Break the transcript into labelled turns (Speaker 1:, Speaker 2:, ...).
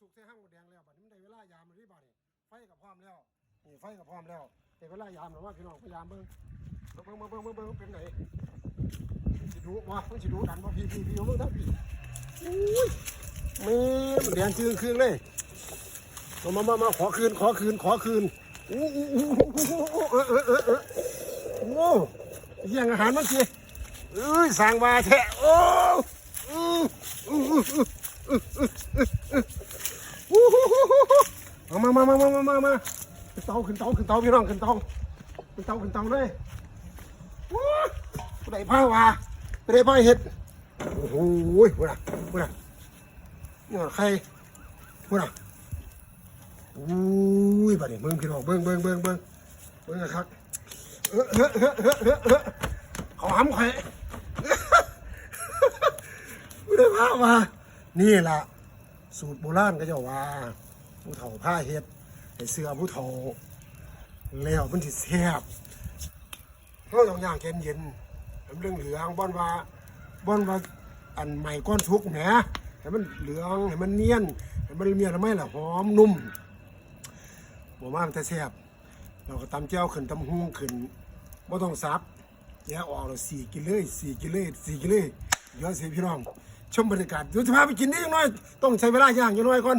Speaker 1: สุกใส่ห้างหมดแดงแล้วบัดนี้มันได้เวลายามแล้วนี่บัดนี้ไฟกับพร้อมแล้วนี่ไฟกับพร้อมแล้วได้เวลายามแล้วว่าพี่น้องพยายามเบิ่งเบิ่งเบิ่งเบิ่งเบิ่งเบิ่งเป็นไหนสิดูวะมันสิดูดันบ่าพี่พี่พี่เอาเบิ่งทั้งพี่อุ้ยม่มันแดงจึงคืนเลยมามามามาขอคืนขอคืนขอคืนอู้อู้อู้เออเออเออเออโอ้เยี่ยงอาหารมันสิเอ้ยสั่งมาแท้โอ้อู้อู้อู้อู้อู้หูหูหูหู เอามามามามามามามาขึ้นเตาขึ้นเตาขึ้นเตาพี่น้องขึ้นเตาขึ้นเตาขึ้นเตาเลยวู้ผู้ใดพาวะผู้ใดพาเห็ดโอ้โหพูดนะพูดนะนี่ใครพูดนะอุ้ยบัดนี้เบิ่งพี่น้องเบิ่งเบิ่งเบิ่งเบิ่งเบิ่งนะครับเออเออเออเออเออเอห้ำใครผู้ใดพาวะนี่ล่ะสูตรโบราณก็จะว่า ผู้เฒ่าผ้าเฮ็ดให้เสื้อผู้เฒ่าแล้วมันสิแซ่บเฮาต้องย่างเย็นเย็นๆให้มันเรื่องเหลืองบ่อนว่าบ่อนว่าอันใหม่ก้อนทุกแหมให้มันเหลืองให้มันเนียนให้มันเมียนทำไมล่ะหอมนุ่มบ่มามันจะแซ่บเราก็ตำแจ่วขึ้นตำหุงขึ้นบ่ต้องซับแยกออกแล้วสี่กินเลยสี่กินเลยสี่กินเลยเดี๋ยวสิพี่น้องชมบรรยากาศเดี๋ยวจะพาไปกินนิดหน่อย ต้องใช้เวลาย่างยู่หน่อยก่อน